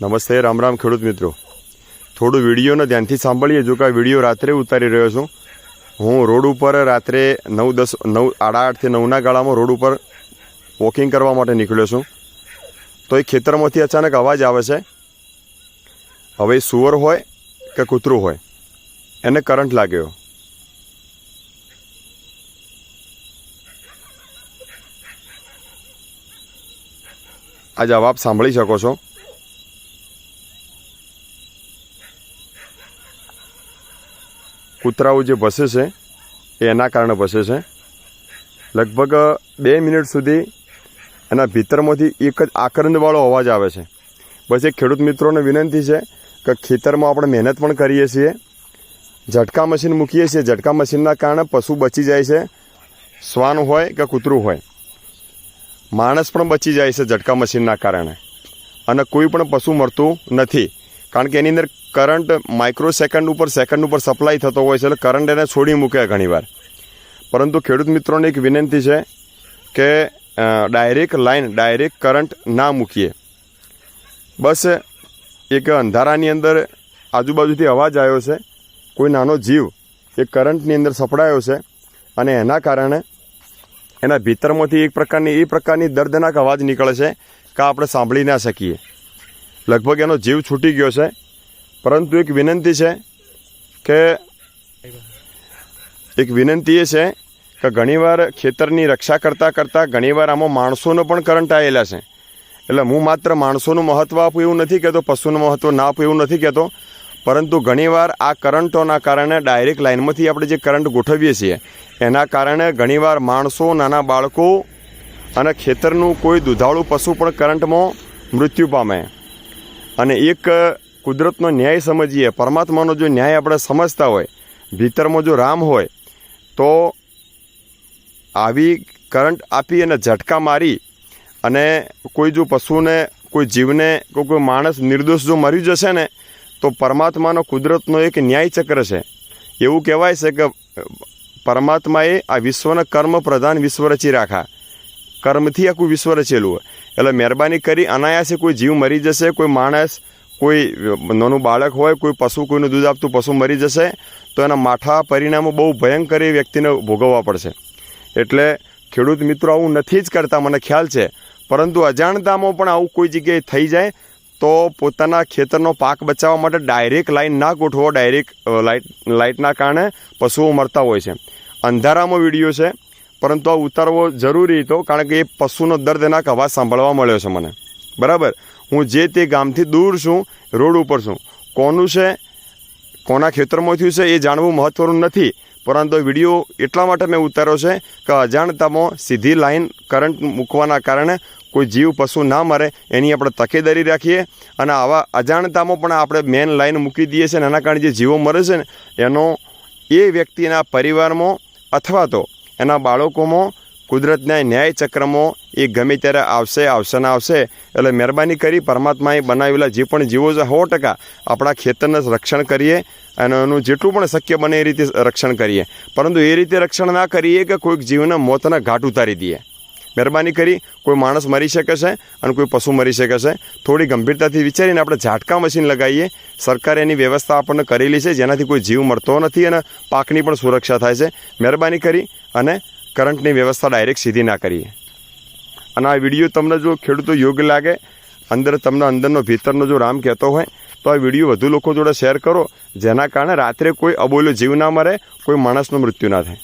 નમસ્તે, રામ રામ ખેડૂત મિત્રો. થોડું વિડીયોને ધ્યાનથી સાંભળીએ, જો કે વીડિયો રાત્રે ઉતારી રહ્યો છું. હું રોડ ઉપર રાત્રે નવ દસ, નવ આડા આઠથી નવના ગાળામાં રોડ ઉપર વોકિંગ કરવા માટે નીકળ્યો છું. તો એ ખેતરમાંથી અચાનક અવાજ આવે છે. હવે સુવર હોય કે કૂતરું હોય, એને કરંટ લાગ્યો. આ જવાબ સાંભળી શકો છો. કૂતરાઓ જે ભસે છે, એ એના કારણે ભસે છે. લગભગ બે મિનિટ સુધી એના ભીતરમાંથી એક જ આકરંદવાળો અવાજ આવે છે. બસ એ ખેડૂત મિત્રોને વિનંતી છે કે ખેતરમાં આપણે મહેનત પણ કરીએ છીએ, ઝટકા મશીન મૂકીએ છીએ. ઝટકા મશીનના કારણે પશુ બચી જાય છે, શ્વાન હોય કે કૂતરું હોય. માણસ પણ બચી જાય છે ઝટકા મશીનના કારણે. અને કોઈ પણ પશુ મરતું નથી. કારણ કે એની અંદર કરંટ માઇક્રો સેકન્ડ ઉપર સેકન્ડ ઉપર સપ્લાય થતો હોય છે, એટલે કરંટ એને છોડી મૂકે ઘણીવાર. પરંતુ ખેડૂત મિત્રોને એક વિનંતી છે કે ડાયરેક્ટ લાઈન ડાયરેક્ટ કરંટ ના મૂકીએ. બસ એક અંધારાની અંદર આજુબાજુથી અવાજ આવ્યો છે, કોઈ નાનો જીવ એ કરંટની અંદર સપડાયો છે અને એના કારણે એના ભીતરમાંથી એક પ્રકારની, એ પ્રકારની દર્દનાક અવાજ નીકળે છે કે આપણે સાંભળી ના શકીએ. લગભગ એનો જીવ છૂટી ગયો છે. પરંતુ એક વિનંતી છે કે એક વિનંતી એ છે કે ઘણીવાર ખેતરની રક્ષા કરતાં કરતાં ઘણીવાર આમાં માણસોનો પણ કરંટ આવેલા છે. એટલે હું માત્ર માણસોનું મહત્ત્વ આપું એવું નથી કહેતો, પશુનું મહત્ત્વ ના આપું એવું નથી કહેતો. પરંતુ ઘણીવાર આ કરંટોના કારણે ડાયરેક્ટ લાઇનમાંથી આપણે જે કરંટ ગોઠવીએ છીએ, એના કારણે ઘણીવાર માણસો, નાના બાળકો અને ખેતરનું કોઈ દુધાળું પશુ પણ કરંટમાં મૃત્યુ પામે. અને એક કુદરતનો ન્યાય સમજીએ, પરમાત્માનો જો ન્યાય આપણે સમજતા હોય, ભીતરમાં જો રામ હોય, તો આવી કરંટ આપી અને ઝટકા મારી અને કોઈ જો પશુને, કોઈ જીવને, કોઈ કોઈ માણસ નિર્દોષ જો મરી જશે ને, તો પરમાત્માનો કુદરતનો એક ન્યાય ચક્ર છે. એવું કહેવાય છે કે પરમાત્માએ આ વિશ્વને કર્મ પ્રધાન વિશ્વ રચી રાખા કર્મથી આખું વિશ્વ રચેલું હોય. એટલે મહેરબાની કરી અનાયાસે કોઈ જીવ મરી જશે, કોઈ માણસ, કોઈ નાનું બાળક હોય, કોઈ પશુ કોઈનું દૂધ આપતું પશુ મરી જશે, તો એના માઠા પરિણામો બહુ ભયંકર એ વ્યક્તિને ભોગવવા પડશે. એટલે ખેડૂત મિત્રો, આવું નથી જ કરતા, મને ખ્યાલ છે. પરંતુ અજાણતામાં પણ આવું કોઈ જગ્યાએ થઈ જાય, તો પોતાના ખેતરનો પાક બચાવવા માટે ડાયરેક્ટ લાઈન ના ગોઠવો, ડાયરેક્ટ લાઇટ લાઇટના કારણે પશુઓ મરતા હોય છે. અંધારામાં વીડિયો છે પરંતુ આ ઉતારવો જરૂરી હતો, કારણ કે એ પશુનો દર્દનાક અવાજ સાંભળવા મળ્યો છે મને. બરાબર? હું જે તે ગામથી દૂર છું, રોડ ઉપર છું. કોનું છે, કોના ખેતરમાં થયું છે, એ જાણવું મહત્વનું નથી. પરંતુ વીડિયો એટલા માટે મેં ઉતાર્યો છે કે અજાણતામાં સીધી લાઈન કરંટ મૂકવાના કારણે કોઈ જીવ પશુ ના મરે, એની આપણે તકેદારી રાખીએ. અને આવા અજાણતામાં પણ આપણે મેન લાઈન મૂકી દઈએ છીએ અને એના કારણે જે જીવો મરે છે ને, એનો એ વ્યક્તિના પરિવારમાં અથવા તો એના બાળકોમાં કુદરતના ન્યાય ચક્રમાં એ ગમે ત્યારે આવશે આવશે ને આવશે. એટલે મહેરબાની કરી પરમાત્માએ બનાવેલા જે પણ જીવો છે, સો ટકા આપણા ખેતરને રક્ષણ કરીએ અને એનું જેટલું પણ શક્ય બને એ રીતે રક્ષણ કરીએ. પરંતુ એ રીતે રક્ષણ ના કરીએ કે કોઈક જીવને મોતના ઘાટ ઉતારી દઈએ. મહેરબાની કરી કોઈ માણસ મરી શકે છે અને કોઈ પશુ મરી શકે છે. થોડી ગંભીરતાથી વિચારીને આપણે ઝાટકા મશીન લગાવીએ. સરકારે એની વ્યવસ્થા આપણને કરેલી છે, જેનાથી કોઈ જીવ મળતો નથી અને પાકની પણ સુરક્ષા થાય છે. મહેરબાની કરી અને કરંટની વ્યવસ્થા ડાયરેક્ટ સીધી ના કરીએ. અને આ વીડિયો તમને જો ખેડૂતો યોગ્ય લાગે, અંદર તમને અંદરનો ભીતરનો જો રામ કહેતો હોય, તો આ વીડિયો વધુ લોકો જોડે શેર કરો. જેના કારણે રાત્રે કોઈ અબોલ્યો જીવ ના મરે, કોઈ માણસનું મૃત્યુ ના થાય.